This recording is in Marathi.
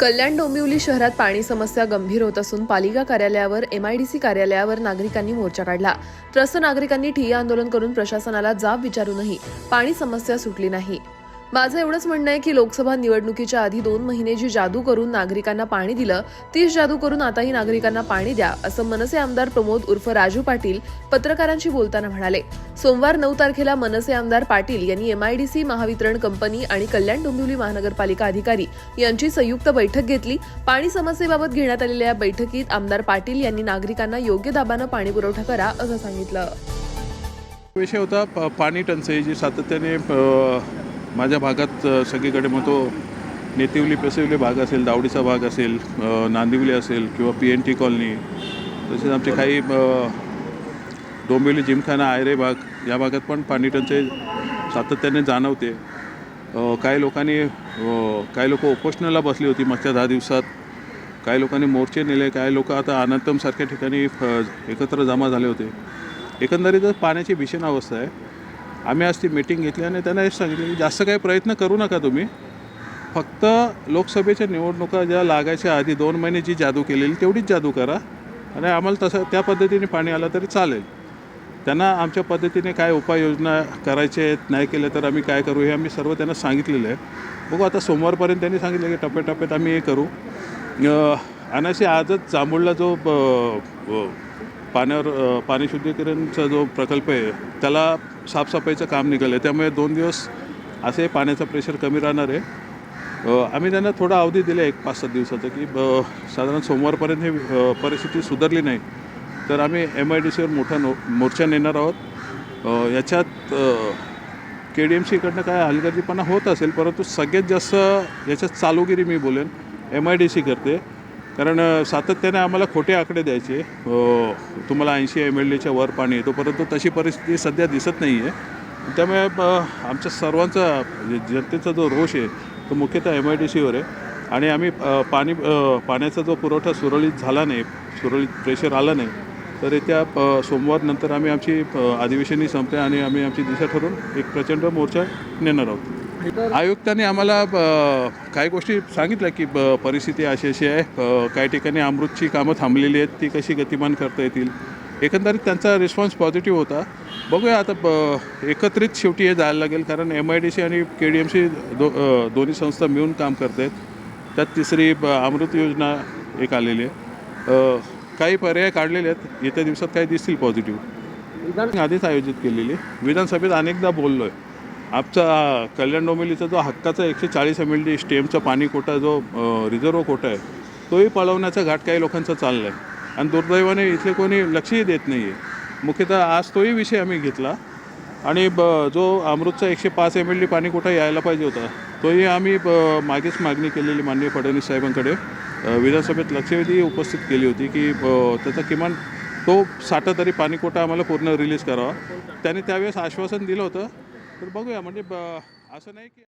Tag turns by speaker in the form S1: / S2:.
S1: कल्याण डोंबिवली शहरात पाणी समस्या गंभीर होत असून पालिका कार्यालयावर एमआयडीसी कार्यालयावर नागरिकांनी मोर्चा काढला. त्रस्त नागरिकांनी ठिय्या आंदोलन करून प्रशासनाला जाब विचारूनही पाणी समस्या सुटली नाही. माझं एवढंच म्हणणं आहे की लोकसभा निवडणुकीच्या आधी दोन महिने जी जादू करून नागरिकांना पाणी दिलं तीच जादू करून आताही नागरिकांना पाणी द्या असं मनसे आमदार प्रमोद उर्फ राजू पाटील पत्रकारांशी बोलताना म्हणाले. सोमवार नऊ तारखेला मनसे आमदार पाटील यांनी एमआयडीसी महावितरण कंपनी आणि कल्याण डोंबिवली महानगरपालिका अधिकारी यांची संयुक्त बैठक घेतली. पाणी समस्येबाबत घेण्यात आलेल्या या बैठकीत आमदार पाटील यांनी नागरिकांना योग्य दाबानं पाणी पुरवठा करा असं सांगितलं.
S2: विषय होता पाणी टंचाई जी सातत्याने माझ्या भागात सगळीकडे मग तो नेतिवली पेसिवली भाग असेल दावडीचा भाग असेल नांदिवली असेल किंवा पी एन टी कॉलनी तसेच आमचे काही डोंबिवली जिमखाना आयरे भाग या भागात पण पाणी टंचाई सातत्याने जाणवते. काही लोकांनी काही लोक उपोषणाला बसली होती मागच्या दहा दिवसात. काही लोकांनी मोर्चे नेले काही लोक आता अनंतमसारख्या ठिकाणी एकत्र जमा झाले होते. एकंदरीतच पाण्याची भीषण अवस्था आहे. आम्ही आज ती मीटिंग घेतली आणि त्यांना हेच सांगितलं की जास्त काही प्रयत्न करू नका तुम्ही. फक्त लोकसभेच्या निवडणुका ज्या लागायच्या आधी दोन महिने जी जादू केलेली तेवढीच जादू करा आणि आम्हाला तसं त्या पद्धतीने पाणी आलं तरी चालेल. त्यांना आमच्या पद्धतीने काय उपाययोजना करायचे आहेत नाही केले तर आम्ही काय करू हे आम्ही सर्व त्यांना सांगितलेलं आहे. बघू आता सोमवारपर्यंत त्यांनी सांगितलं की टप्प्याटप्प्यात आम्ही हे करू. अनाशी आजच जांभूळला जो पाण्यावर पाणी शुद्धीकरणचा जो प्रकल्प आहे त्याला साफसफाईचं काम निघालं आहे त्यामुळे दोन दिवस असे पाण्याचं प्रेशर कमी राहणार आहे. आम्ही त्यांना थोडा अवधी दिला एक पाच सात दिवसाचा की ब साधारण सोमवारपर्यंत हे परिस्थिती सुधारली नाही. तर आम्ही एम आय डी सीवर मोठा नो मोर्चा नेणार आहोत. याच्यात के डी एम सीकडनं काय हलगर्जीपणा होत असेल परंतु सगळ्यात जास्त याच्यात चालूगिरी मी बोलेन एम आय डी सी करते. कारण सातत्याने आम्हाला खोटे आकडे द्यायचे. तुम्हाला ऐंशी एम एल एच्या वर पाणी येतो परंतु तशी परिस्थिती सध्या दिसत नाही आहे त्यामुळे आमच्या सर्वांचा म्हणजे जनतेचा जो रोष आहे तो मुख्यतः एम आय डी सीवर आहे. आणि आम्ही पाणी पाण्याचा जो पुरवठा सुरळीत झाला नाही सुरळीत प्रेशर आलं नाही तर येत्या अ, सोमवारनंतर आम्ही आमची अधिवेशनही संपते आणि आम्ही आमची दिशा ठरून एक प्रचंड मोर्चा नेणार आहोत. आयुक्तांनी आम्हाला काही गोष्टी सांगितल्या की ब परिस्थिती अशी अशी आहे. काही ठिकाणी अमृतची कामं थांबलेली आहेत ती कशी गतिमान करता येतील. एकंदरीत त्यांचा रिस्पॉन्स पॉझिटिव्ह होता. बघूया आता ब एकत्रित शेवटी हे जायला लागेल कारण एम आय डी सी आणि के डी एम सी दो दोन्ही संस्था मिळून काम करत आहेत. त्यात तिसरी ब अमृत योजना एक आलेली आहे. काही पर्याय काढलेले आहेत. येत्या दिवसात काही दिसतील पॉझिटिव्ह आधीच आयोजित केलेली. विधानसभेत अनेकदा बोललो आहे आमचा कल्याण डोंबिवलीचा जो हक्काचा एकशे चाळीस एम एल डी स्टेमचा पाणी कोटा जो रिझर्व कोटा आहे तोही पळवण्याचा घाट काही लोकांचा चालला आहे आणि दुर्दैवाने इथले कोणी लक्षही देत नाही आहे मुख्यतः आज तोही विषय आम्ही घेतला. आणि ब जो अमृतचा एकशे पाच एम एल डी पाणी कोटा यायला पाहिजे होता तोही आम्ही ब मागेच मागणी केलेली माननीय फडणवीस साहेबांकडे. विधानसभेत लक्षवेधी उपस्थित केली होती की ब त्याचा किमान तो साठा तरी पाणी कोटा आम्हाला पूर्ण रिलीज करावा. त्याने त्यावेळेस आश्वासन दिलं होतं. तर बघूया म्हणजे ब असं नाही की